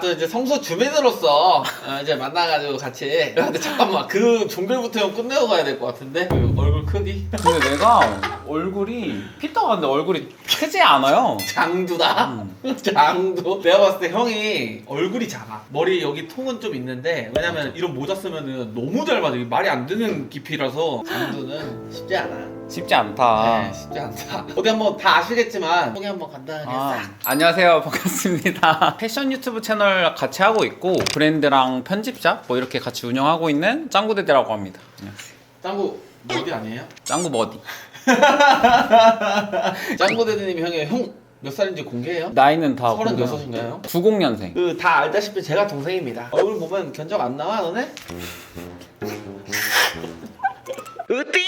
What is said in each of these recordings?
또 이제 성소 주민으로서 어, 이제 만나가지고 같이. 야, 근데 잠깐만 그 종결부터 형 끝내고 가야 될 것 같은데 그 얼굴 크기 근데 내가 얼굴이 피터 같은데 얼굴이 크지 않아요. 장두다. 장두. 내가 봤을 때 형이 얼굴이 작아. 머리 여기 통은 좀 있는데 왜냐면 이런 모자 쓰면은 너무 잘 맞아. 이게 말이 안 되는 깊이라서 장두는 쉽지 않아. 쉽지 않다. 네, 쉽지 않다. 어디 한번 다 아시겠지만 소개 한번 간단하게 아, 싹. 안녕하세요 반갑습니다 패션 유튜브 채널 같이 하고 있고 브랜드랑 편집자 뭐 이렇게 같이 운영하고 있는 짱구대대라고 합니다 안녕하세요 짱구 어디 아니에요? 짱구 머디 짱구 대대님 형이 형몇 살인지 공개해요? 나이는 다 36인가요? 90년생 그 다 알다시피 제가 동생입니다. 얼굴 보면 견적 안 나와 너네? 으띠!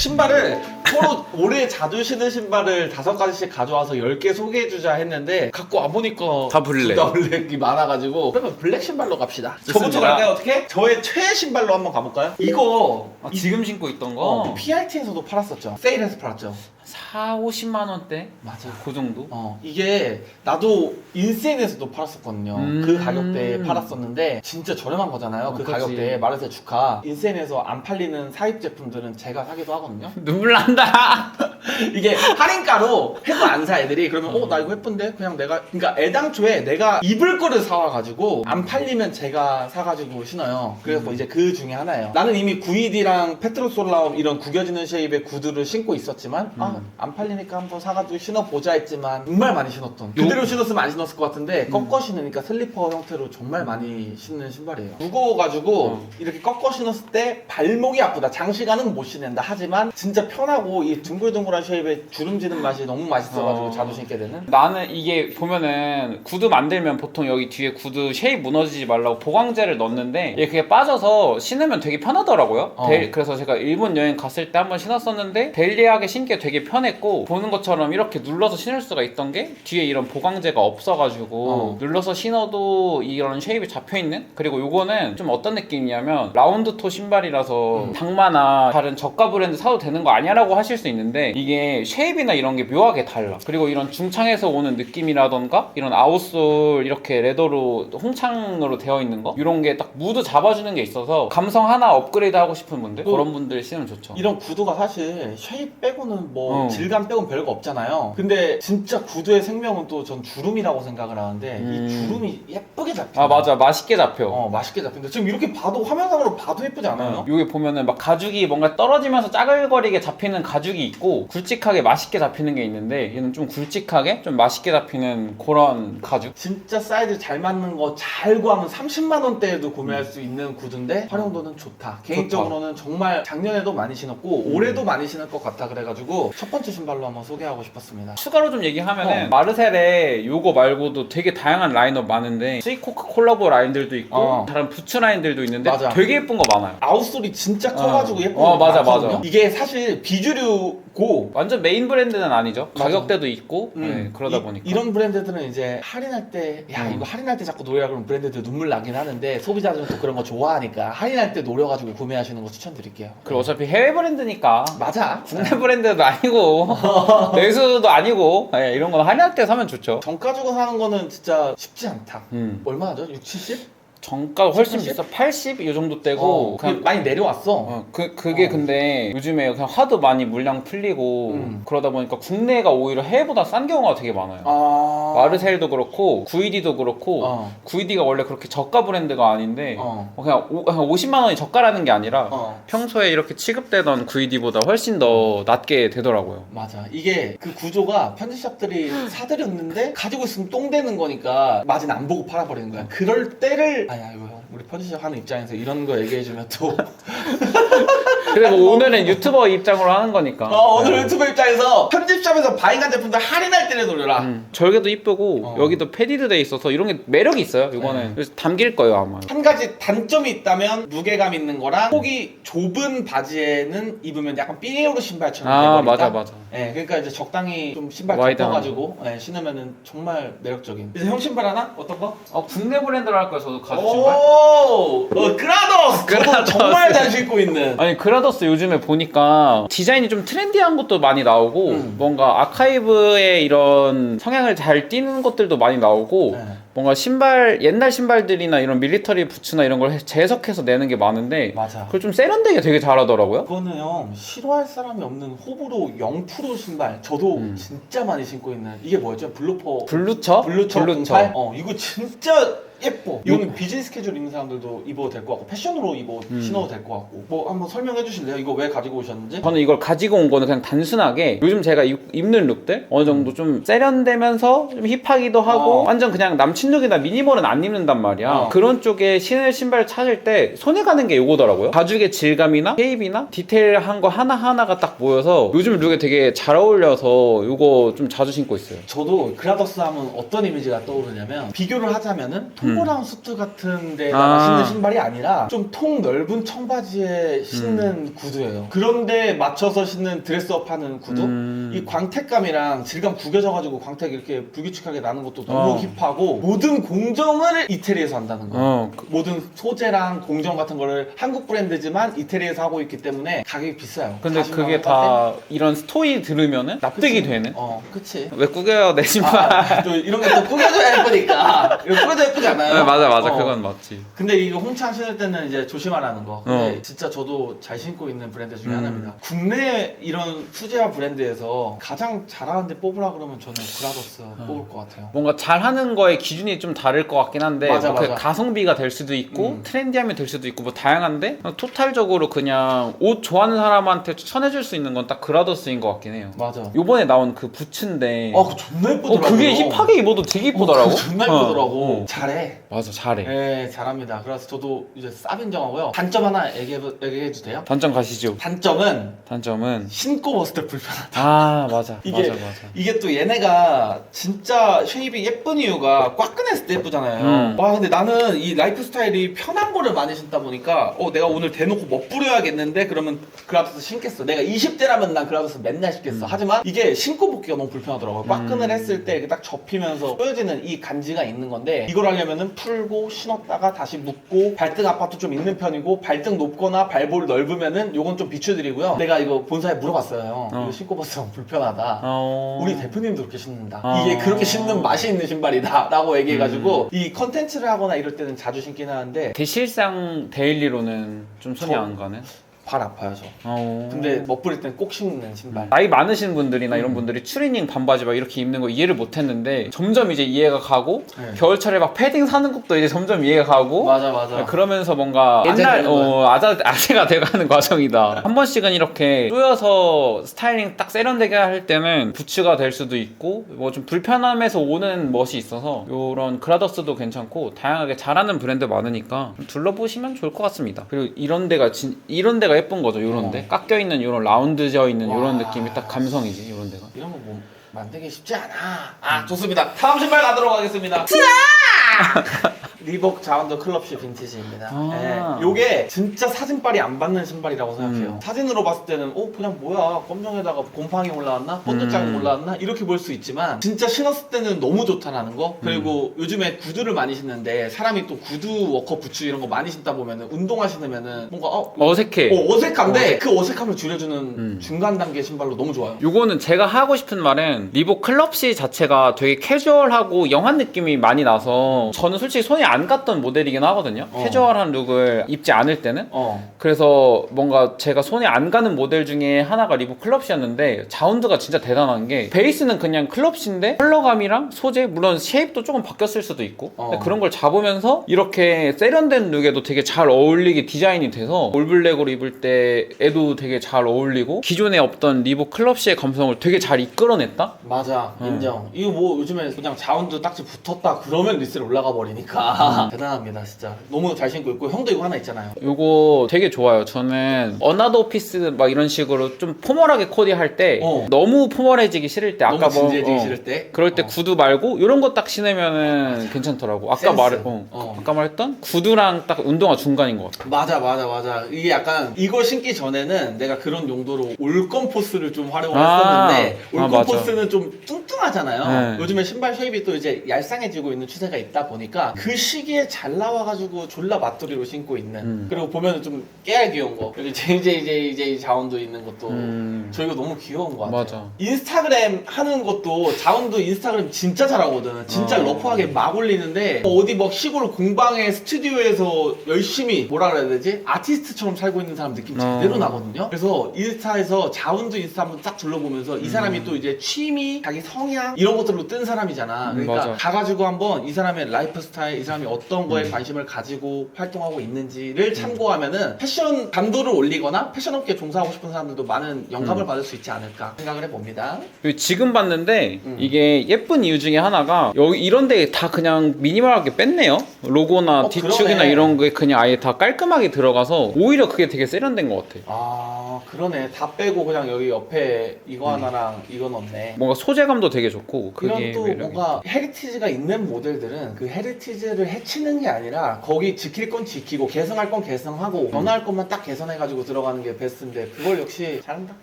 신발을 서로 올해 자주 신은 신발을 다섯 가지씩 가져와서 열 개 소개해주자 했는데 갖고 와 보니까 다 블랙. 다 블랙이 많아가지고 그러면 블랙 신발로 갑시다. 좋습니다. 저부터 갈까요 어떻게? 저의 최애 신발로 한번 가볼까요? 이거 아, 지금 신고 있던 거 어, PRT에서도 팔았었죠. 세일해서 팔았죠. 4, 50만 원대? 맞아. 그 정도? 어 이게 나도 인센에서도 팔았었거든요. 음. 그 가격대에 팔았었는데 진짜 저렴한 거잖아요. 그 그치. 가격대에 마르세 주카. 인센에서 안 팔리는 사입 제품들은 제가 사기도 하거든요. 눈물 난다 이게 할인가로 해도 안 사 애들이 그러면 어 나 이거 예쁜데 그냥 내가 그러니까 애당초에 내가 입을 거를 사와가지고 안 팔리면 제가 사가지고 신어요. 그래서 이제 그 중에 하나예요. 나는 이미 9ED랑 페트로솔라움 이런 구겨지는 쉐입의 구두를 신고 있었지만 아안 팔리니까 한번 사가지고 신어보자 했지만 정말 많이 신었던 그대로 신었으면 안 신었을 것 같은데 꺾어 신으니까 슬리퍼 형태로 정말 많이 신는 신발이에요. 무거워가지고 어. 이렇게 꺾어 신었을 때 발목이 아프다. 장시간은 못 신는다. 하지만 진짜 편하고 이 둥글둥글한 쉐입에 주름지는 맛이 너무 맛있어가지고 어. 자주 신게 되는. 나는 이게 보면은 구두 만들면 보통 여기 뒤에 구두 쉐입 무너지지 말라고 보강제를 넣는데 이게 그게 빠져서 신으면 되게 편하더라고요. 어. 데- 그래서 제가 일본 여행 갔을 때 한번 신었었는데 데일리하게 신기 되게 편했고 보는 것처럼 이렇게 눌러서 신을 수가 있던 게 뒤에 이런 보강제가 없어가지고 어. 눌러서 신어도 이런 쉐입이 잡혀 있는 그리고 요거는 좀 어떤 느낌이냐면 라운드 토 신발이라서 음. 당마나 다른 저가 브랜드 사도 되는 거 아니야 라고 하실 수 있는데 이게 쉐입이나 이런 게 묘하게 달라. 그리고 이런 중창에서 오는 느낌이라던가 이런 아웃솔 이렇게 레더로 홍창으로 되어 있는 거 이런 게 딱 무드 잡아주는 게 있어서 감성 하나 업그레이드 하고 싶은 분들 그- 그런 분들 쓰면 좋죠. 이런 구두가 사실 쉐입 빼고는 뭐 어. 질감 빼고는 별거 없잖아요. 근데 진짜 구두의 생명은 또 전 주름이라고 생각을 하는데 음. 이 주름이 예쁘게 잡혀. 아 맞아 맛있게 잡혀. 어 맛있게 잡힌다. 지금 이렇게 봐도 화면상으로 봐도 예쁘지 않아요? 여기 보면은 막 가죽이 뭔가 떨어지면서 짜글거리게 잡히는 가죽이 있고 굵직하게 맛있게 잡히는 게 있는데 얘는 좀 굵직하게 좀 맛있게 잡히는 그런 가죽 진짜 사이즈 잘 맞는 거 잘 구하면 30만 원대에도 구매할 수 있는 구두인데 활용도는 좋다. 개인적으로는 정말 작년에도 많이 신었고 올해도 많이 신을 것 같아 그래가지고 첫 번째 신발로 한번 소개하고 싶었습니다. 추가로 좀 얘기하면은 어. 마르셀에 요거 말고도 되게 다양한 라인업 많은데 스위코크 콜라보 라인들도 있고 어. 다른 부츠 라인들도 있는데 맞아. 되게 예쁜 거 많아요 아웃솔이 진짜 커가지고 어. 예쁜 어, 거 맞아, 많거든요. 맞아. 이게 사실 비주류고 완전 메인 브랜드는 아니죠 맞아. 가격대도 있고 음, 네, 그러다 이- 보니까 이런 브랜드들은 이제 할인할 때, 야, 음. 이거 할인할 때 자꾸 노래라 그러면 브랜드들 눈물 나긴 하는데, 소비자들은 또 그런 거 좋아하니까, 할인할 때 노려가지고 구매하시는 거 추천드릴게요. 그리고 어차피 해외 브랜드니까 맞아. 국내 브랜드도 아니고 내수도 아니고 네, 이런 건 할인할 때 사면 좋죠 정가 주고 사는 거는 진짜 쉽지 않다. 음. 얼마 하죠? 6, 70? 정가 훨씬 70? 비싸 80 이 정도 떼고 어, 그냥 그냥 많이 내려왔어. 어, 그, 그게 어. 근데 요즘에 그냥 하도 많이 물량 풀리고 음. 그러다 보니까 국내가 오히려 해외보다 싼 경우가 되게 많아요. 아. 마르셀도 그렇고 9ED도 그렇고 어. 9ED가 원래 그렇게 저가 브랜드가 아닌데 어. 어, 그냥, 오, 그냥 50만 원이 저가라는 게 아니라 어. 평소에 이렇게 취급되던 9ED보다 훨씬 더 낮게 되더라고요. 맞아. 이게 그 구조가 편집샵들이 사들였는데 가지고 있으면 똥 되는 거니까 마진 안 보고 팔아버리는 거야. 그럴 때를 아야 이거 형 우리 편집샵 하는 입장에서 이런 거 얘기해주면 또 그래도 오늘은 유튜버 입장으로 하는 거니까. 어, 오늘 유튜브 입장에서 편집샵에서 바잉한 제품들 할인할 때를 노려라. 음, 절개도 이쁘고 어. 여기도 패디드 돼 있어서 이런 게 매력이 있어요. 이거는 네. 그래서 담길 거예요 아마. 한 가지 단점이 있다면 무게감 있는 거랑 폭이 좁은 바지에는 입으면 약간 삐에로 신발처럼 아 돼버린다. 맞아 맞아. 예, 그러니까 이제 적당히 좀 신발 와이드한 덮어가지고 예, 신으면은 정말 매력적인. 그래서 형 신발 하나? 어떤 거? 어 국내 브랜드로 할 거예요 저도 가죽 신발. 오, 어, 그라도스. 저도 그라도스. 정말 잘 신고 있는. 아니 그라 그라더스 요즘에 보니까 디자인이 좀 트렌디한 것도 많이 나오고 음. 뭔가 아카이브의 이런 성향을 잘 띠는 것들도 많이 나오고 네. 뭔가 신발 옛날 신발들이나 이런 밀리터리 부츠나 이런 걸 해- 재해석해서 내는 게 많은데 맞아. 그걸 좀 세련되게 되게 잘하더라고요. 그거는 형 싫어할 사람이 없는 호불호 0% 신발 저도 음. 진짜 많이 신고 있는 이게 뭐였죠? 블루퍼 블루처? 블루처 블루처. 08? 어 이거 진짜 예뻐 이거는 비즈니스 스케줄 있는 사람들도 입어도 될 것 같고 패션으로 입어 음. 신어도 될 것 같고 뭐 한번 설명해 주실래요? 이거 왜 가지고 오셨는지? 저는 이걸 가지고 온 거는 그냥 단순하게 요즘 제가 입, 입는 룩들 어느 정도 좀 세련되면서 좀 힙하기도 하고 어. 완전 그냥 남친 룩이나 미니멀은 안 입는단 말이야 어. 그런 쪽에 신을 신발 찾을 때 손에 가는 게 요거더라고요 가죽의 질감이나 쉐입이나 디테일한 거 하나하나가 딱 모여서 요즘 룩에 되게 잘 어울려서 요거 좀 자주 신고 있어요 저도 그라더스 하면 어떤 이미지가 떠오르냐면 비교를 하자면은 톰브라운 수트 같은 데다가 아. 신는 신발이 아니라 좀 통 넓은 청바지에 신는 구두예요. 그런데 맞춰서 신는 드레스업 하는 구두? 음. 이 광택감이랑 질감 구겨져가지고 광택이 이렇게 불규칙하게 나는 것도 너무 어. 힙하고 모든 공정을 이태리에서 한다는 거예요. 어, 그- 모든 소재랑 공정 같은 거를 한국 브랜드지만 이태리에서 하고 있기 때문에 가격이 비싸요. 근데 40만 그게 원 다 이런 스토리 들으면은 납득이 그치? 되는? 어 그치. 왜 꾸겨요 내 신발 아, 또 이런 게또 꾸겨줘야 예쁘니까. 이거 꾸겨져 예쁘지 않아요? 네, 맞아 맞아 어. 그건 맞지 근데 이거 홍창 신을 때는 이제 조심하라는 거 근데 어. 진짜 저도 잘 신고 있는 브랜드 중에 음. 하나입니다 국내 이런 수제화 브랜드에서 가장 잘하는데 뽑으라 그러면 저는 그라더스 어. 뽑을 것 같아요 뭔가 잘하는 거의 기준이 좀 다를 것 같긴 한데 맞아, 뭐그 맞아. 가성비가 될 수도 있고 음. 트렌디함이 될 수도 있고 뭐 다양한데 그냥 토탈적으로 그냥 옷 좋아하는 사람한테 추천해줄 수 있는 건 딱 그라더스인 것 같긴 해요 맞아 요번에 나온 그 부츠인데 아 그거 존나 어, 예쁘더라고 그게 힙하게 입어도 되게 이쁘더라고 어, 그거 존나 예쁘더라고 어, 어. 잘해 맞아 잘해 네 잘합니다 그래서 저도 이제 쌉 인정하고요 단점 하나 얘기해, 얘기해도 돼요? 단점 가시죠 단점은 단점은 신고 벗을 때 불편하다 아 맞아 이게- 맞아 맞아 이게 또 얘네가 진짜 쉐입이 예쁜 이유가 꽉 꺼냈을 때 예쁘잖아요. 음. 와 근데 나는 이 라이프 스타일이 편한 거를 많이 신다 보니까 어 내가 오늘 대놓고 멋부려야겠는데 그러면 그라더스 신겠어. 내가 20대라면 난 그라더스 맨날 신겠어. 하지만 이게 신고 벗기가 너무 불편하더라고요. 꽉끈을 음. 했을 때 딱 접히면서 쪼여지는 이 간지가 있는 건데 이걸 하려면 은 풀고 신었다가 다시 묶고 발등 아파도 좀 있는 편이고 발등 높거나 발볼 넓으면은 요건 좀 비추드리고요. 내가 이거 본사에 물어봤어요. 어. 이거 신고 벗으면 불편하다. 어... 우리 대표님도 그렇게 신는다. 어. 이게 그렇게 신는 맛이 있는 신발이다. 라고 얘기해가지고 음. 이 컨텐츠를 하거나 이럴 때는 자주 신긴 하는데 대실상 데일리로는 좀 손이 저- 안 가는 발 아파요, 저. 어... 근데 멋부릴 땐 꼭 신는 신발. 나이 많으신 분들이나 이런 음. 분들이 추리닝 반바지 막 이렇게 입는 거 이해를 못 했는데 점점 이제 이해가 가고 네. 겨울철에 막 패딩 사는 것도 이제 점점 이해가 가고 맞아, 맞아. 그러면서 뭔가 아재 옛날 되는 거야. 어, 아자, 아재가 돼가는 과정이다 한 번씩은 이렇게 쪼여서 스타일링 딱 세련되게 할 때는 부츠가 될 수도 있고 뭐 좀 불편함에서 오는 멋이 있어서 이런 그라더스도 괜찮고 다양하게 잘하는 브랜드 많으니까 좀 둘러보시면 좋을 것 같습니다 그리고 이런 데가 진, 이런 데가 예쁜 거죠 이런 데 어. 깎여 있는 이런 라운드져 있는 이런 와. 느낌이 딱 감성이지 이런 데가 이런 거 뭐 만들기 쉽지 않아. 아, 좋습니다. 다음 신발 가도록 하겠습니다. 리복 자원더 클럽시 빈티지입니다. 아. 네. 요게 진짜 사진빨이 안 받는 신발이라고 생각해요. 음. 사진으로 봤을 때는 어 그냥 뭐야 검정에다가 곰팡이 올라왔나? 번뜩장이 음. 올라왔나? 이렇게 볼 수 있지만 진짜 신었을 때는 너무 좋다라는 거. 그리고 음. 요즘에 구두를 많이 신는데 사람이 또 구두 워커 부츠 이런 거 많이 신다 보면은 운동화 신으면은 뭔가 어, 어색해 어 어색한데 그 어색함을 줄여주는 음. 중간 단계 신발로 너무 좋아요. 요거는 제가 하고 싶은 말은 리복 클럽시 자체가 되게 캐주얼하고 영한 느낌이 많이 나서 저는 솔직히 손이 안 갔던 모델이긴 하거든요. 어. 캐주얼한 룩을 입지 않을 때는. 어. 그래서 뭔가 제가 손이 안 가는 모델 중에 하나가 리복 클럽시였는데 자운드가 진짜 대단한 게 베이스는 그냥 클럽시인데 컬러감이랑 소재 물론 쉐입도 조금 바뀌었을 수도 있고 어. 근데 그런 걸 잡으면서 이렇게 세련된 룩에도 되게 잘 어울리게 디자인이 돼서 올블랙으로 입을 때에도 되게 잘 어울리고 기존에 없던 리복 클럽시의 감성을 되게 잘 이끌어냈다? 맞아 음. 인정 이거 뭐 요즘에 그냥 자운드 딱지 붙었다 그러면 리셀 올라가 버리니까 대단합니다 진짜 너무 잘 신고 있고 형도 이거 하나 있잖아요 요거 되게 좋아요. 저는 어나더 오피스 막 이런 식으로 좀 포멀하게 코디할 때 어. 너무 포멀해지기 싫을 때 아까 너무 진지해지기 뭐, 어, 싫을 때 그럴 때 어. 구두 말고 이런 거 딱 신으면은 괜찮더라고. 아까 센스. 말 어, 어. 아까 말했던 구두랑 딱 운동화 중간인 것 같아. 맞아 맞아 맞아 이게 약간 이거 신기 전에는 내가 그런 용도로 올건 포스를 좀 활용을 아. 했었는데 아, 올건 맞아. 포스는 좀 뚱뚱하잖아요 네. 요즘에 신발 쉐입이 또 이제 얄쌍해지고 있는 추세가 있다 보니까 그 시기에 잘 나와가지고 졸라 맛돌이로 신고 있는 음. 그리고 보면 좀 깨알 귀여운 거 여기 JJJJ 자원도 있는 것도 음. 저 이거 너무 귀여운 거 같아요 맞아. 인스타그램 하는 것도 자원도 인스타그램 진짜 잘하거든 진짜 어. 러프하게 막 올리는데 어디 막 시골 공방의 스튜디오에서 열심히 뭐라 그래야 되지 아티스트처럼 살고 있는 사람 느낌 어. 제대로 나거든요 그래서 인스타에서 자원도 인스타 한번 딱 둘러보면서 이 사람이 또 이제 취미 자기 성향 이런 것들로 뜬 사람이잖아 음, 그러니까 맞아. 가가지고 한번 이 사람의 라이프 스타일 이 사람 이 어떤 거에 음. 관심을 가지고 활동하고 있는지를 참고하면은 패션 감도를 올리거나 패션 업계에 종사하고 싶은 사람들도 많은 영감을 음. 받을 수 있지 않을까 생각을 해봅니다 그리고 지금 봤는데 음. 이게 예쁜 이유 중에 하나가 여기 이런 데 다 그냥 미니멀하게 뺐네요. 로고나 어, 뒤축이나 그러네. 이런 게 그냥 아예 다 깔끔하게 들어가서 오히려 그게 되게 세련된 것 같아. 아 그러네 다 빼고 그냥 여기 옆에 이거 하나랑 이거 넣네 뭔가 소재감도 되게 좋고 이런 그게 또 매력이. 뭔가 헤리티지가 있는 모델들은 그 헤리티지를 해치는 게 아니라 거기 지킬 건 지키고 개성할 건 개성하고 변화할 것만 딱 개선해가지고 들어가는 게 베스트인데 그걸 역시 잘한다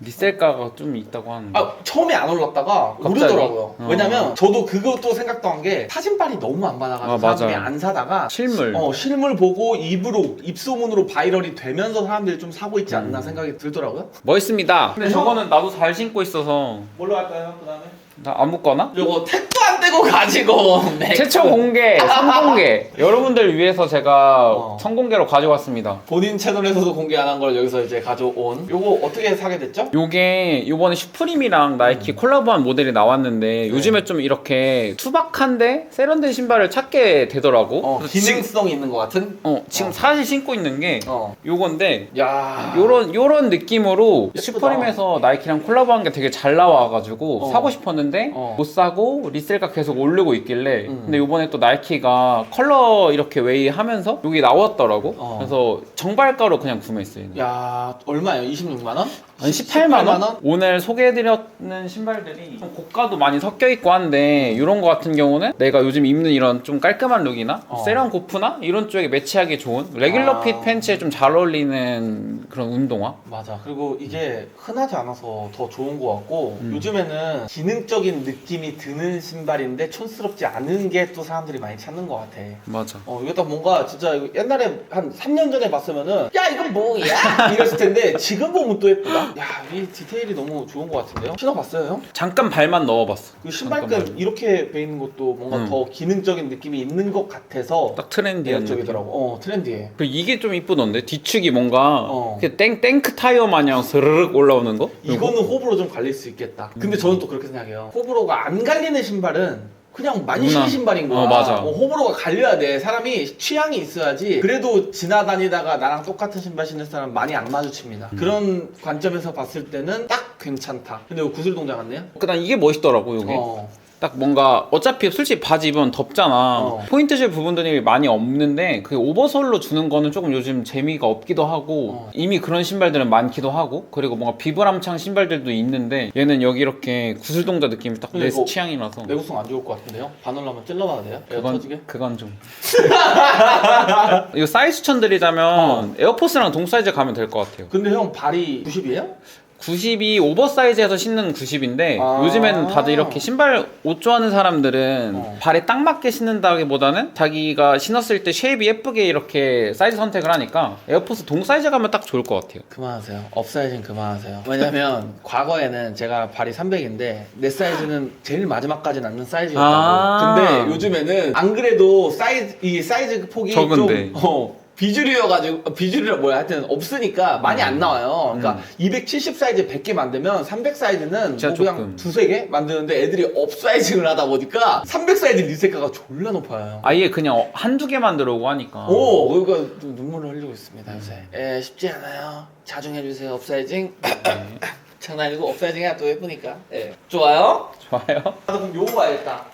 리셀가가 좀 있다고 하는데. 아 처음에 안 올랐다가 갑자기? 오르더라고요 어. 왜냐면 저도 그것도 생각도 한 게 사진빨이 너무 안 받아가지고 아, 사람들이 맞아요. 안 사다가 실물. 어, 실물 보고 입으로 입소문으로 바이럴이 되면서 사람들이 좀 사고 있지 않나 음. 생각이 들더라고요 멋있습니다. 근데 형- 저거는 나도 잘 신고 있어서 뭘로 할까요 그 다음에? 나 아무거나? 요거 택도 안 떼고 가지고 맥주. 최초 공개, 선공개. 여러분들 위해서 제가 어. 선공개로 가져왔습니다. 본인 채널에서도 공개 안 한 걸 여기서 이제 가져온 요거 어떻게 사게 됐죠? 요게 요번에 슈프림이랑 나이키 콜라보한 모델이 나왔는데 요즘에 좀 이렇게 투박한데 세련된 신발을 찾게 되더라고. 어, 그래서 지금, 기능성 있는 것 같은? 어, 지금 어. 사실 신고 있는 게 어. 요건데 야. 요런 요런 느낌으로 예쁘다. 슈프림에서 나이키랑 콜라보한 게 되게 잘 나와가지고 어. 사고 싶었는데 어. 못 사고 리셀가 계속 오르고 있길래 음. 근데 요번에 또 나이키가 컬러 이렇게 웨이 하면서 여기 나왔더라고 어. 그래서 정발가로 그냥 구매했어요 얘는. 야, 얼마예요? 26만 원? 한 18만 원? 오늘 소개해드렸는 신발들이 좀 고가도 많이 섞여 있고 한데 이런 거 같은 경우는 내가 요즘 입는 이런 좀 깔끔한 룩이나 어. 세련 고프나 이런 쪽에 매치하기 좋은 레귤러 아. 핏 팬츠에 좀 잘 어울리는 그런 운동화 맞아. 그리고 이게 흔하지 않아서 더 좋은 것 같고 음. 요즘에는 기능적인 느낌이 드는 신발인데 촌스럽지 않은 게 또 사람들이 많이 찾는 것 같아. 맞아 어, 이거 딱 뭔가 진짜 이거 옛날에 한 3년 전에 봤으면은 야 이건 뭐야 이랬을 텐데 지금 보면 또 예쁘다. 야 이 디테일이 너무 좋은 것 같은데요? 신어봤어요 형? 잠깐 발만 넣어봤어 그 신발끈. 이렇게 돼 있는 것도 뭔가 음. 더 기능적인 느낌이 있는 것 같아서 딱 트렌디한 느낌 매력적이더라고. 어 트렌디해. 그리고 이게 좀 이쁘던데 뒤축이 뭔가 어. 이렇게 땡, 땡크 타이어 마냥 스르륵 올라오는 거? 이거는 호불호 좀 갈릴 수 있겠다. 근데 저는 또 그렇게 생각해요. 호불호가 안 갈리는 신발은 그냥 만시 누나. 신발인 거야. 어, 맞아. 호불호가 갈려야 돼. 사람이 취향이 있어야지. 그래도 지나다니다가 나랑 똑같은 신발 신는 사람 많이 안 마주칩니다. 음. 그런 관점에서 봤을 때는 딱 괜찮다. 근데 구슬 동작 같네요? 그다음 이게 멋있더라고 이게 어. 딱 뭔가 어차피 솔직히 바지 입으면 덥잖아 어. 포인트 줄 부분들이 많이 없는데 그 오버솔로 주는 거는 조금 요즘 재미가 없기도 하고 어. 이미 그런 신발들은 많기도 하고 그리고 뭔가 비브람창 신발들도 있는데 얘는 여기 이렇게 구슬 동자 느낌이 딱 근데 내 이거 취향이라서 내구성 안 좋을 것 같은데요? 바늘라면 찔러봐도 돼요? 에어 터지게? 그건 그건 좀 이거 사이즈 추천드리자면 어. 에어포스랑 동 사이즈 가면 될 것 같아요 근데 형 발이 90이에요? 90이 오버사이즈에서 신는 90인데 아. 요즘에는 다들 이렇게 신발 옷 좋아하는 사람들은 어. 발에 딱 맞게 신는다기보다는 자기가 신었을 때 쉐입이 예쁘게 이렇게 사이즈 선택을 하니까 에어포스 동 사이즈 가면 딱 좋을 것 같아요. 그만하세요. 업사이즈는 그만하세요. 왜냐면 과거에는 제가 발이 300인데 내 사이즈는 제일 마지막까지 남는 사이즈였다고. 아. 근데 요즘에는 안 그래도 사이즈 이 사이즈 폭이 적은데. 좀 어, 비주류여가지고 어, 비주류라 뭐야 하여튼 없으니까 많이 안 나와요. 그러니까 음. 270 사이즈 100개 만들면 300 사이즈는 진짜 뭐 그냥 조금. 두세 개 만드는데 애들이 업 사이징을 하다 보니까 300 사이즈 리세가가 졸라 높아요. 아예 그냥 어, 한두 개만 들어오고 하니까. 오, 그러니까 또 눈물을 흘리고 있습니다 요새. 예, 쉽지 않아요. 자중해 주세요. 업 사이징. 장난이고 업 사이징 해야 또 예쁘니까. 예. 좋아요. 좋아요. 나도 그럼 요거 봐야겠다.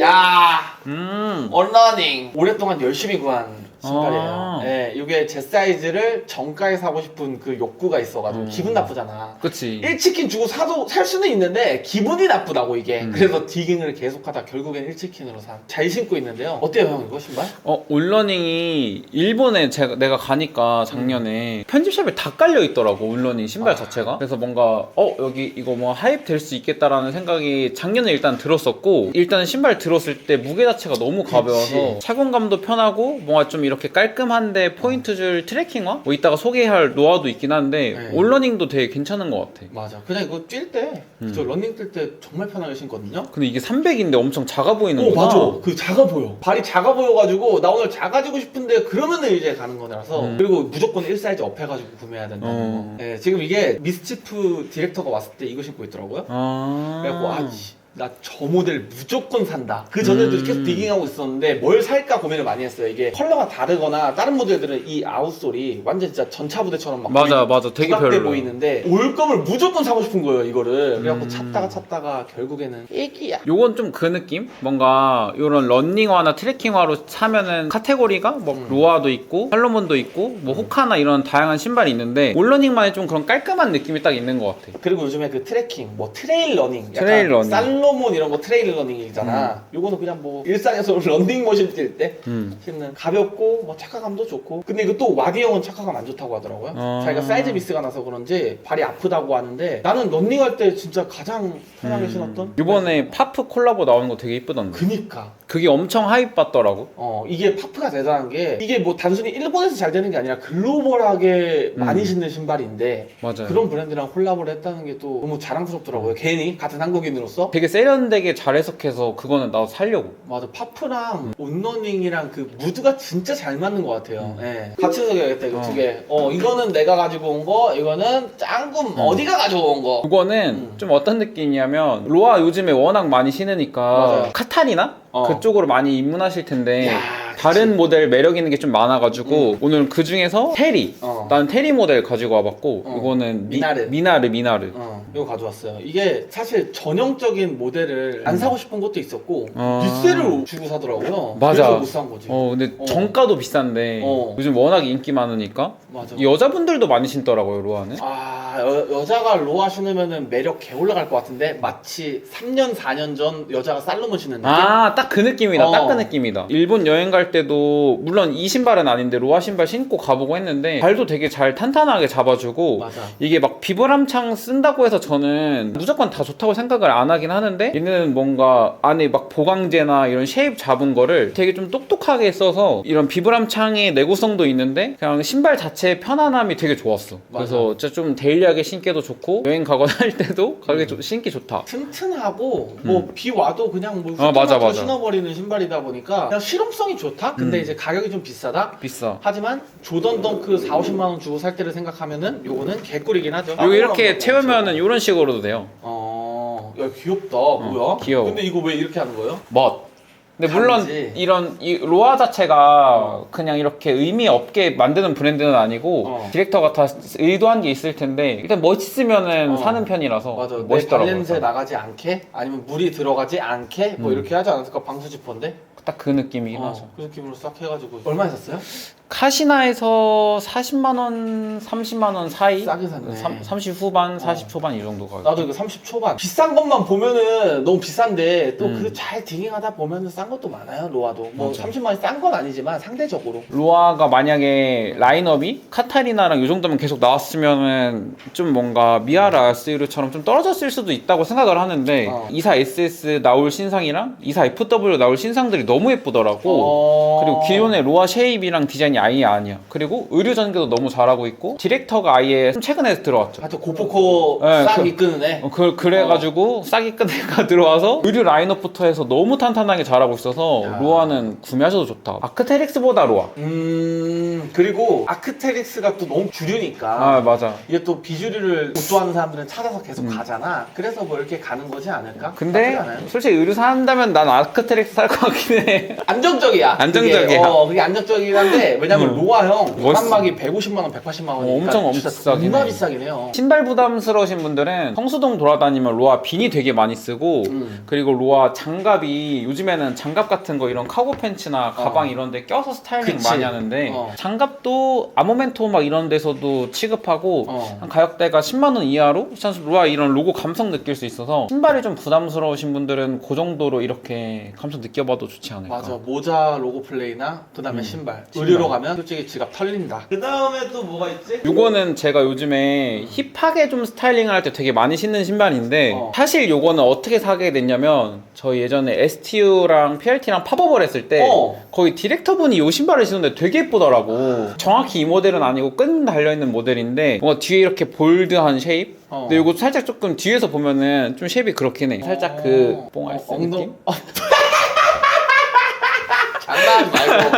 야, 음. 언러닝. 오랫동안 열심히 구한 신발이에요. 아. 네, 이게 제 사이즈를 정가에 사고 싶은 그 욕구가 있어가지고 음. 기분 나쁘잖아. 그치 1치킨 주고 사도 살 수는 있는데 기분이 나쁘다고 이게 음. 그래서 디깅을 계속하다 결국엔 1치킨으로 산잘 신고 있는데요 어때요 형 이거 신발? 어 올러닝이 일본에 제가 내가 가니까 작년에 편집샵에 다 깔려 있더라고 올러닝 신발 아. 자체가 그래서 뭔가 어 여기 이거 뭐 하입 될 수 있겠다라는 생각이 작년에 일단 들었었고 일단 신발 들었을 때 무게 자체가 너무 가벼워서. 착용감도 편하고 뭔가 좀 이렇게 깔끔한데 포인트 줄 트래킹화 뭐 이따가 소개할 노하도 있긴 한데 네. 올러닝도 되게 괜찮은 것 같아. 맞아. 그냥 이거 뛸때저 음. 런닝 뛸 때 정말 편하게 신거든요? 근데 이게 300인데 엄청 작아 보이는 오 거야 맞아. 그 작아 보여. 발이 작아 보여가지고 나 오늘 작아지고 싶은데 그러면은 이제 가는 거라서 음. 그리고 무조건 1 사이즈 업 해가지고 구매해야 된다는 어. 거. 네, 지금 이게 미스치프 디렉터가 왔을 때 이거 신고 있더라고요. 아. 그래갖고 아 나 저 모델 무조건 산다. 그 전에도 음. 계속 디깅하고 있었는데 뭘 살까 고민을 많이 했어요. 이게 컬러가 다르거나 다른 모델들은 이 아웃솔이 완전 진짜 전차 부대처럼 막 맞아 맞아 되게 부각돼 별로 보이는데 올 거면 무조건 사고 싶은 거예요 이거를. 그래갖고 음. 찾다가 찾다가 결국에는 애기야. 요건 좀 그 느낌? 뭔가 요런 런닝화나 트레킹화로 사면은 카테고리가 뭐 음. 로아도 있고 살로몬도 있고 뭐 호카나 이런 다양한 신발이 있는데 올러닝만의 좀 그런 깔끔한 느낌이 딱 있는 것 같아. 그리고 요즘에 그 트레킹, 뭐 트레일 러닝, 약간 트레일 러닝. 살로 몬 이런 거 트레일 러닝이잖아. 요거는 그냥 뭐 일상에서 런닝머신 뛸 때 음. 신는 가볍고 뭐 착화감도 좋고 근데 이거 또 와디 형은 착화감 안 좋다고 하더라고요 어. 자기가 사이즈 미스가 나서 그런지 발이 아프다고 하는데 나는 런닝할 때 진짜 가장 편하게 음. 신었던 이번에 파프 콜라보 나오는 거 되게 이쁘던데. 그니까 그게 엄청 하입 받더라고. 어 이게 파프가 대단한 게 이게 뭐 단순히 일본에서 잘 되는 게 아니라 글로벌하게 음. 많이 신는 신발인데 맞아요. 그런 브랜드랑 콜라보를 했다는 게 또 너무 자랑스럽더라고요 괜히 같은 한국인으로서 되게 세 련되게 잘 해석해서 그거는 나도 살려고. 맞아 파프랑 온러닝이랑 그 무드가 진짜 잘 맞는 것 같아요. 예. 같이 해석해야겠다 이거 음. 어. 두 개. 어 이거는 내가 가지고 온 거, 이거는 짱구 어디가 가지고 온 거. 그거는 음. 좀 어떤 느낌이냐면 로아 요즘에 워낙 많이 신으니까 맞아요. 카타리나 어. 그쪽으로 많이 입문하실 텐데 야, 다른 모델 매력 있는 게 좀 많아가지고 오늘 그 중에서 테리 어. 난 테리 모델 가지고 와봤고 어. 이거는 미, 미나르. 미나르 미나르 어, 이거 가져왔어요. 이게 사실 전형적인 모델을 안 사고 싶은 것도 있었고 어. 리셀을 주고 사더라고요. 맞아. 그래서 못 산 거지. 어 근데 어. 정가도 비싼데 어. 요즘 워낙 인기 많으니까 맞아. 여자분들도 많이 신더라고요 로아는 아 여, 여자가 로아 신으면은 매력 개 올라갈 것 같은데 마치 3년 4년 전 여자가 살로몬 신는 느낌. 아 딱 그 느낌이다 어. 딱그 느낌이다 일본 여행 갈 때도 물론 이 신발은 아닌데 로아 신발 신고 가보고 했는데 발도 되게 잘 탄탄하게 잡아주고 맞아. 이게 막 비브람창 쓴다고 해서 저는 무조건 다 좋다고 생각을 안 하긴 하는데 얘는 뭔가 안에 막 보강제나 이런 쉐입 잡은 거를 되게 좀 똑똑하게 써서 이런 비브람창의 내구성도 있는데 그냥 신발 자체의 편안함이 되게 좋았어 그래서 진짜 좀 데일리하게 신기도 좋고 여행 가거나 할 때도 가격이 좀 신기 좋다 튼튼하고 뭐 비 와도 그냥 뭐 음. 아, 맞아, 맞아. 신어버리는 신발이다 보니까 그냥 실용성이 좋다. 근데 음. 이제 가격이 좀 비싸다. 비싸 하지만 조던 덩크 4, 50만 원 주고 살 때를 생각하면은 요거는 개꿀이긴 하죠. 그리고 이렇게 아, 채우면은 이런 식으로도 돼요 어, 야 귀엽다. 뭐야? 귀여워. 근데 이거 왜 이렇게 하는 거예요? 멋. 근데 물론 간지. 이런 이 로아 자체가 그냥 이렇게 의미 없게 만드는 브랜드는 아니고 어. 디렉터가 다 의도한 게 있을 텐데 일단 멋있으면은 어. 사는 편이라서 맞아. 내 멋있더라고요. 발냄새 나가지 않게 아니면 물이 들어가지 않게 뭐 음. 이렇게 하지 않았을까 방수 지퍼인데. 딱 그 느낌이긴 하죠. 어, 그 느낌으로 싹 해가지고 얼마에 샀어요? 카시나에서 40만 원, 30만 원 사이, 싸게 샀네. 30 후반, 40 초반 이 정도 가격. 나도 이거 30 초반 비싼 것만 보면은 너무 비싼데 또 음. 그잘 딩잉하다 보면은 싼 것도 많아요 로아도 뭐 맞아. 30만 원이 싼건 아니지만 상대적으로 로아가 만약에 라인업이 카타리나랑 이 정도면 계속 나왔으면은 좀 뭔가 미아라 아스유르처럼 좀 떨어졌을 수도 있다고 생각을 하는데 어. 24 SS 나올 신상이랑 24 FW 나올 신상들이 너무 예쁘더라고. 어... 그리고 기존의 로아 쉐입이랑 디자인이 아예 아니야. 그리고 의류 전개도 너무 잘하고 있고 디렉터가 아예 좀 최근에 들어왔죠. 하여튼 고포코 네, 싹 그- 이끄는 애 어, 그, 그래가지고 싹이 끝내가 들어와서 의류 라인업부터 해서 너무 탄탄하게 잘하고 있어서 야. 로아는 구매하셔도 좋다. 아크테릭스보다 로아. 음 그리고 아크테릭스가 또 너무 주류니까 아 맞아. 이게 또 비주류를 고토하는 사람들은 찾아서 계속 음. 가잖아 그래서 뭐 이렇게 가는 거지 않을까? 근데 나쁘지 않아요? 솔직히 의류 산다면 난 아크테릭스 살 것 같긴 해. 안정적이야. 안정적이야. 어, 그게 안정적이긴 한데 왜냐면 음. 로아 형 멋있어. 한막이 150만 원, 180만 원이니까 어, 엄청 진짜 비싸긴 존나 해. 비싸긴 해요. 신발 부담스러우신 분들은 성수동 돌아다니면 로아 비니 되게 많이 쓰고 음. 그리고 로아 장갑이 요즘에는 장갑 같은 거 이런 카고 팬츠나 가방 어. 이런 데 껴서 스타일링 그치. 많이 하는데 어. 장갑도 아모멘토 막 이런 데서도 취급하고 어. 한 가격대가 10만 원 이하로 샤스루아 이런 로고 감성 느낄 수 있어서 신발이 좀 부담스러우신 분들은 그 정도로 이렇게 감성 느껴봐도 좋지 않을까. 맞아 모자 로고 플레이나 그 다음에 음. 신발 신발. 의류로 가면 솔직히 지갑 털린다 그 다음에 또 뭐가 있지? 요거는 제가 요즘에 힙하게 좀 스타일링을 할 때 되게 많이 신는 신발인데 어. 사실 요거는 어떻게 사게 됐냐면 저희 예전에 STU랑 PRT랑 팝업을 했을 때 어. 거기 디렉터분이 요 신발을 신는데 되게 예쁘더라고 정확히 이 모델은 아니고 끈 달려있는 모델인데 뭔가 뒤에 이렇게 볼드한 쉐입 어. 근데 요거 살짝 조금 뒤에서 보면은 좀 쉐입이 그렇긴 해 살짝 그 어. 뽕알스 어, 엉덩- 느낌? 어. 장난하지 말고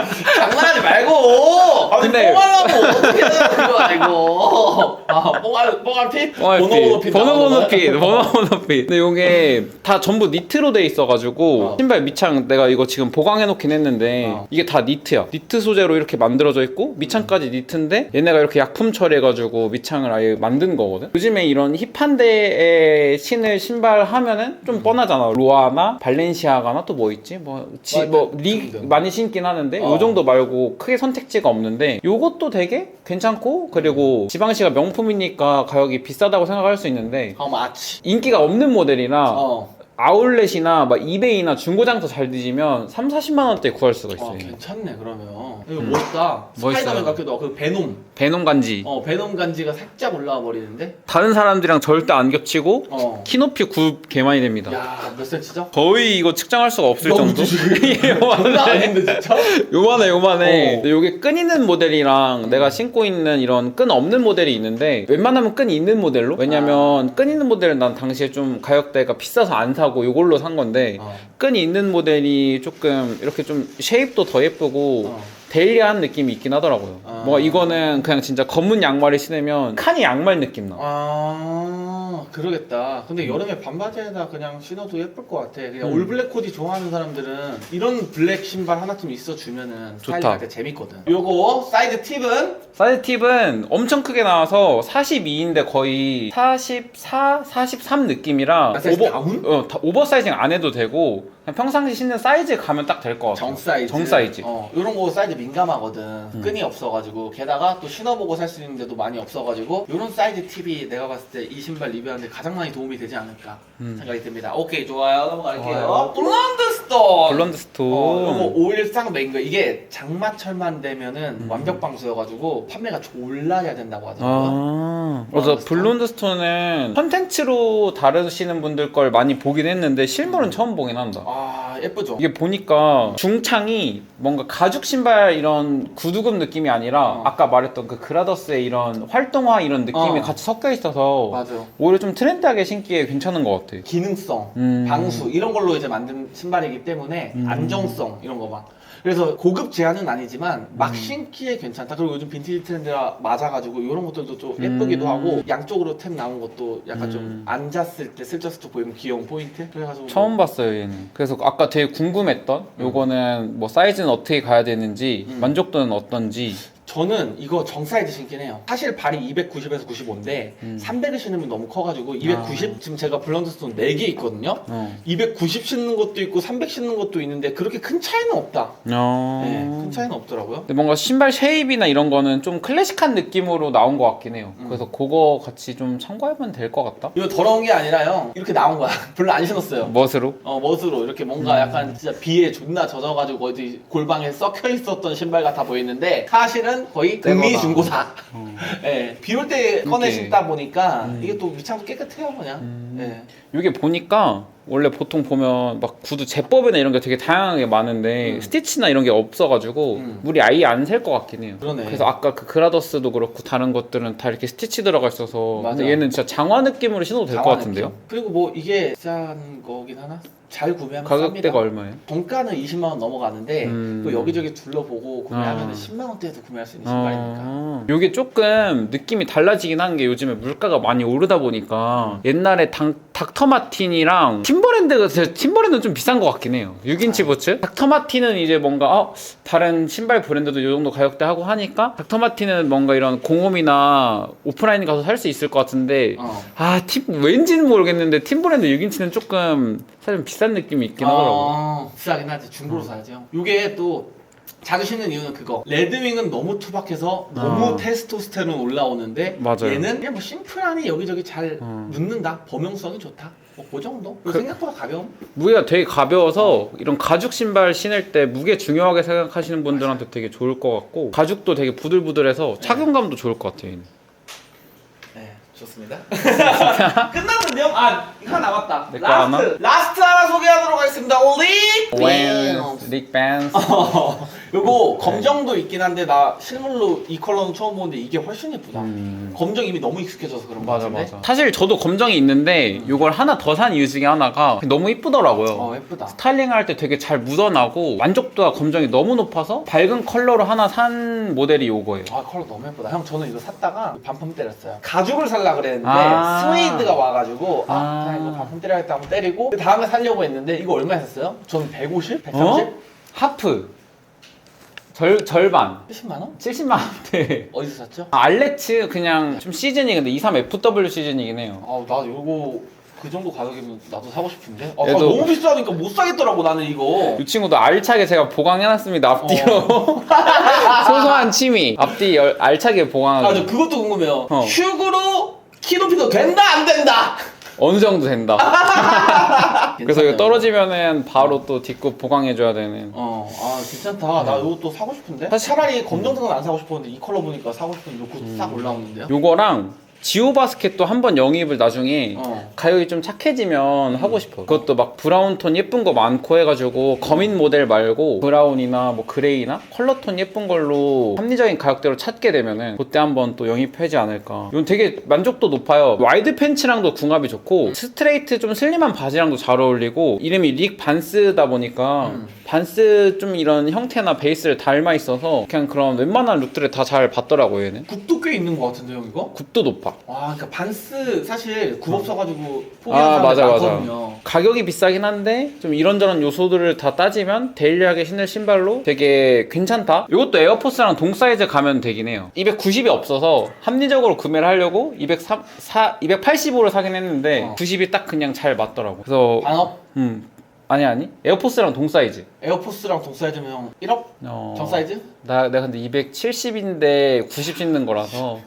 장난하지 말고 아니 근데- 뽕하려고 어떻게 하는 거야 이거 아 뽕알 뽕알피? 번호 번호 핏 번호 번호핏 나오는 거야? 번호번호핏 근데 요게 다 전부 니트로 돼 있어가지고 어. 신발 밑창 내가 이거 지금 보강해 놓긴 했는데 어. 이게 다 니트야 니트 소재로 이렇게 만들어져 있고 밑창까지 니트인데 얘네가 이렇게 약품 처리해가지고 밑창을 아예 만든 거거든 요즘에 이런 힙한 데에 신을 신발 하면은 좀 뻔하잖아 로아나 발렌시아가나 또 뭐 있지 뭐, 지, 맞아. 뭐 리, 등등. 많이 신긴 하는데 어. 요 정도 말고 크게 선택지가 없는데 요것도 되게 괜찮고 그리고 지방시가 명품이니까 가격이 비싸다고 생각할 수 있는데 아 마치. 인기가 없는 모델이나 어, 아울렛이나 막 이베이나 중고장터 잘 뒤지면 3, 40만 원대에 구할 수가 있어요. 어 괜찮네 그러면 이거 음. 멋있다. 스파이더맨 같기도 하고 그 베놈 베놈 간지. 어 베놈 간지가 살짝 올라와 버리는데 다른 사람들이랑 절대 안 겹치고 어. 키 높이 9 개만이 됩니다. 야몇 센치죠? 거의 이거 측정할 수가 없을 너무 정도? 주식이- 예, 장난 요만해. 아닌데 진짜? 요만해 요만해. 어. 근데 요게 끈 있는 모델이랑 음. 내가 신고 있는 이런 끈 없는 모델이 있는데 웬만하면 끈 있는 모델로? 왜냐면 끈 있는 모델은 난 당시에 좀 가격대가 비싸서 안 사고 요걸로 산 건데 어. 끈이 있는 모델이 조금 이렇게 좀 쉐입도 더 예쁘고 어. 데일리한 느낌이 있긴 하더라고요. 아. 뭔가 이거는 그냥 진짜 검은 양말을 신으면 칸이 양말 느낌 나. 아 그러겠다. 근데 여름에 반바지에다 그냥 신어도 예쁠 것 같아. 그냥 음. 올블랙 코디 좋아하는 사람들은 이런 블랙 신발 하나쯤 있어 주면은 좋다. 스타일할 때 재밌거든. 요거 사이드 팁은 사이즈 팁은 엄청 크게 나와서 42인데 거의 44, 43 느낌이라 아, 사이즈 다운? 어, 다 오버사이징 안 해도 되고 그냥 평상시 신는 사이즈 가면 딱 될 것 같아. 정 사이즈. 정 사이즈. 어, 요런 거 사이즈 민감하거든. 음. 끈이 없어가지고. 게다가 또 신어보고 살 수 있는데도 많이 없어가지고. 요런 사이즈 팁이 내가 봤을 때 이 신발 리뷰하는데 가장 많이 도움이 되지 않을까 음. 생각이 듭니다. 오케이, 좋아요. 넘어갈게요. 좋아요. 블론드 스톤! 블론드 스톤. 어, 요거 5일상 메인 거 이게 장마철만 되면은 음. 완벽 방수여가지고 판매가 졸라 잘 된다고 하더라고요. 아, 그래서 스톤? 블론드 스톤은 컨텐츠로 다루시는 분들 걸 많이 보긴 했는데 실물은 처음 보긴 한다. 아 예쁘죠. 이게 보니까 중창이 뭔가 가죽 신발 이런 구두금 느낌이 아니라 어. 아까 말했던 그 그라더스의 이런 활동화 이런 느낌이 어. 같이 섞여 있어서 맞아요. 오히려 좀 트렌디하게 신기에 괜찮은 것 같아. 기능성, 음. 방수 이런 걸로 이제 만든 신발이기 때문에 음. 안정성 이런 거 막. 그래서 고급 제한은 아니지만 막 음. 신기에 괜찮다. 그리고 요즘 빈티지 트렌드가 맞아가지고 이런 것들도 좀 예쁘기도 음. 하고 양쪽으로 탭 나온 것도 약간 좀 음. 앉았을 때 슬쩍슬쩍 보이는 귀여운 포인트. 그래가지고 처음 봤어요 얘는. 그래서 아까 되게 궁금했던 요거는 뭐 사이즈는 어떻게 가야 되는지 음. 만족도는 어떤지. 저는 이거 정 사이즈 신긴 해요. 사실 발이 290에서 95인데 음. 300을 신으면 너무 커가지고 290 지금 제가 블런드스톤 4개 있거든요. 어. 290 신는 것도 있고 300 신는 것도 있는데 그렇게 큰 차이는 없다. 어. 네, 큰 차이는 없더라고요. 근데 뭔가 신발 쉐입이나 이런 거는 좀 클래식한 느낌으로 나온 것 같긴 해요. 음. 그래서 그거 같이 좀 참고하면 될 것 같다. 이거 더러운 게 아니라요. 이렇게 나온 거야. 별로 안 신었어요. 멋으로. 어 멋으로 이렇게 뭔가 음. 약간 진짜 비에 존나 젖어가지고 어디 골방에 썩혀 있었던 신발 같아 보이는데 사실은 거의 새 금이 거다. 중고사. 어. 예, 비올 때 꺼내. 신다 보니까 음. 이게 또 밑창도 깨끗해요 그냥. 음. 예. 이게 보니까 원래 보통 보면 막 구두 제법이나 이런 게 되게 다양하게 많은데 음. 스티치나 이런 게 없어가지고 음. 물이 아예 안 셀 것 같긴 해요. 그러네. 그래서 아까 그 그라더스도 그렇고 다른 것들은 다 이렇게 스티치 들어가 있어서 맞아. 근데 얘는 진짜 장화 느낌으로 신어도 될 것 장화 같은데요? 느낌. 그리고 뭐 이게 비싼 거긴 하나? 잘 구매하면 가격대가 쌉니다. 얼마예요? 정가는 20만 원 넘어가는데 음. 또 여기저기 둘러보고 구매하면 아. 10만 원대에도 구매할 수 있는 신발이니까. 어, 요게 조금 느낌이 달라지긴 한 게 요즘에 물가가 많이 오르다 보니까 옛날에 당, 닥터 마틴이랑 팀버랜드가 제- 팀버랜드는 좀 비싼 것 같긴 해요 6인치 아. 부츠 닥터 마틴은 이제 뭔가 어, 다른 신발 브랜드도 이 정도 가격대 하고 하니까 닥터 마틴은 뭔가 이런 공홈이나 오프라인 가서 살 수 있을 것 같은데 어. 아, 팀, 왠지는 모르겠는데 팀 브랜드 6인치는 조금 사실 좀 비싼 비싼 느낌이 있긴 하더라고요. 어, 비싸긴 하지. 중고로 사야죠. 이게 또 자주 신는 이유는 그거. 레드윙은 너무 투박해서 너무 아. 테스토스테론 올라오는데 맞아요. 얘는 그냥 뭐 심플하니 여기저기 잘 음. 눕는다. 범용성이 좋다. 뭐그 정도. 그리고 그- 생각보다 가벼움. 무게가 되게 가벼워서 이런 가죽 신발 신을 때 무게 중요하게 생각하시는 분들한테 되게 좋을 것 같고 가죽도 되게 부들부들해서 착용감도 좋을 것 같아요. 얘는. 네, 좋습니다. 끝났는데요? 아, 이거 하나 남았다. 내거 라스트. 하나? 라스트 하나 소개하도록 하겠습니다. 릭 웬, 릭 밴스. 어, 요거 검정도 있긴 한데 나 실물로 이 컬러는 처음 보는데 이게 훨씬 예쁘다. 음. 검정 이미 너무 익숙해져서 그런 거 맞아 같은데. 맞아. 사실 저도 검정이 있는데 이걸 하나 더 산 이유 중에 하나가 너무 이쁘더라고요. 어 예쁘다. 스타일링 할 때 되게 잘 묻어나고 만족도가 검정이 너무 높아서 밝은 컬러로 하나 산 모델이 요거예요. 아 컬러 너무 예쁘다. 형 저는 이거 샀다가 반품 때렸어요. 가죽을 살라 그랬는데 아. 스웨이드가 와가지고 아, 아. 그냥 이거 반품 때려야겠다 하고 때리고 그 다음에 살려고 했는데 이거 얼마에 샀어요? 저는 150? 130? 어? 하프 절 절반 70만 원? 70만 원대. 어디서 샀죠? 알레츠 그냥 좀 시즌이 근데 23FW 시즌이긴 해요. 아나 이거 그 정도 가격이면 나도 사고 싶은데. 아, 얘도- 너무 비싸니까 못 사겠더라고 나는 이거. 이 친구도 알차게 제가 보강해놨습니다 앞뒤로 어. 소소한 취미 앞뒤 열- 알차게 보강하고 아저 그것도 궁금해요. 어. 슈그로 키 높이도 된다 안 된다? 어느 정도 된다. 그래서 이거. 떨어지면은 바로 또 뒷굽 보강해줘야 되는. 어, 아 괜찮다. 나 이거 또 사고 싶은데. 사실 차라리 검정색은 안 사고 싶었는데 이 컬러 보니까 사고 싶은 음. 싹 올라오는데요. 요거랑 지오 바스켓도 한번 영입을 나중에 어. 가격이 좀 착해지면 하고 싶어. 그것도 막 브라운 톤 예쁜 거 많고 해가지고 거민 모델 말고 브라운이나 뭐 그레이나 컬러 톤 예쁜 걸로 합리적인 가격대로 찾게 되면은 그때 한번 또 영입하지 않을까. 이건 되게 만족도 높아요. 와이드 팬츠랑도 궁합이 좋고 스트레이트 좀 슬림한 바지랑도 잘 어울리고 이름이 릭 반스다 보니까 음. 반스 좀 이런 형태나 베이스를 닮아 있어서 그냥 그런 웬만한 룩들을 다 잘 봤더라고요 얘는. 굽도 꽤 있는 것 같은데 형 이거? 굽도 높아. 와, 그러니까 반스 사실 굽 없어가지고 포기하는 아 사람들 맞아 맞아 많거든요. 가격이 비싸긴 한데 좀 이런저런 요소들을 다 따지면 데일리하게 신을 신발로 되게 괜찮다 이것도 에어포스랑 동 사이즈 가면 되긴 해요 290이 없어서 합리적으로 구매를 하려고 203, 4, 280으로 사긴 했는데 어. 90이 딱 그냥 잘 맞더라고 그래서 반업 음 아니 아니 에어포스랑 동 사이즈 에어포스랑 동 사이즈면 형 1업? 어, 정 사이즈? 나, 내가 근데 270인데 90 신는 거라서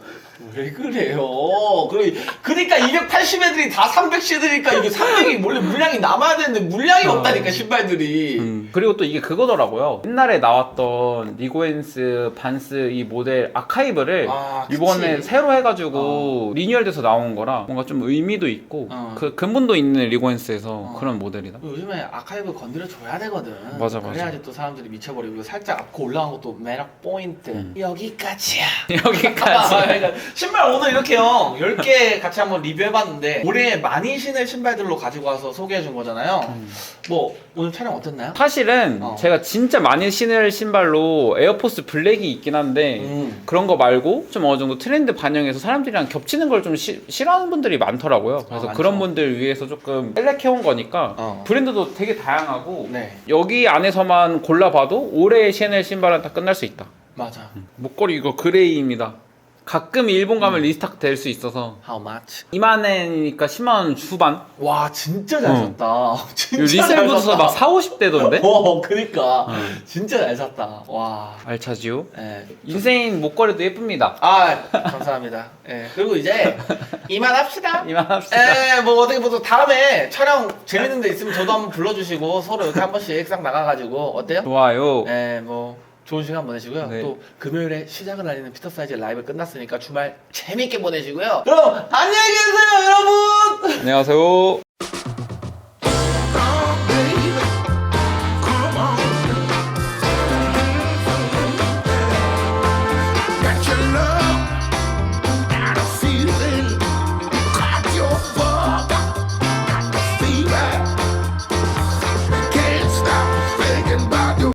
왜 그래요? 그래, 그러니까 280 애들이 다 300 시드니까 이게 300이 원래 물량이 남아야 되는데 물량이 없다니까 신발들이. 음. 그리고 또 이게 그거더라고요. 옛날에 나왔던 리고엔스 반스 이 모델 아카이브를 아, 그치. 이번에 새로 해가지고 리뉴얼돼서 나온 거라 뭔가 좀 의미도 있고 어. 그 근본도 있는 리고엔스에서 어. 그런 모델이다. 요즘에 아카이브 건드려 줘야 되거든. 맞아, 맞아. 그래야지 또 사람들이 미쳐버리고 살짝 앞코 올라간 것도 매력 포인트. 음. 여기까지야. 여기까지. 신발 오늘 이렇게 형 10개 같이 한번 리뷰해봤는데 올해 많이 신을 신발들로 가지고 와서 소개해준 거잖아요. 음. 뭐 오늘 촬영 어땠나요? 사실은 어. 제가 진짜 많이 신을 신발로 에어포스 블랙이 있긴 한데 음. 그런 거 말고 좀 어느 정도 트렌드 반영해서 사람들이랑 겹치는 걸 좀 싫어하는 분들이 많더라고요. 그래서 아, 많죠. 그런 분들 위해서 조금 셀렉해온 거니까 어. 브랜드도 되게 다양하고 네, 여기 안에서만 골라봐도 올해 샤넬 신발은 다 끝날 수 있다. 맞아. 목걸이 이거 그레이입니다. 가끔 일본 가면 음. 리스탁 될 수 있어서 How much? 2만엔이니까 10만 원 후반. 와 진짜 잘 어. 샀다. 요 진짜 리셀부터 막 4, 50대던데? 어, 그니까 음. 진짜 잘 샀다. 와. 알차지요. 예. 인생 목걸이도 예쁩니다. 아 감사합니다. 예. 그리고 이제 이만 합시다. 이만 합시다. 예, 뭐 어떻게 보또 다음에 촬영 재밌는 데 있으면 저도 한번 불러주시고 서로 이렇게 한 번씩 싹 나가가지고 어때요? 좋아요. 예, 뭐 좋은 시간 보내시고요. 네. 또 금요일에 시작을 알리는 피터 사이즈 라이브 끝났으니까 주말 재밌게 보내시고요. 그럼 안녕히 계세요, 여러분. 안녕하세요.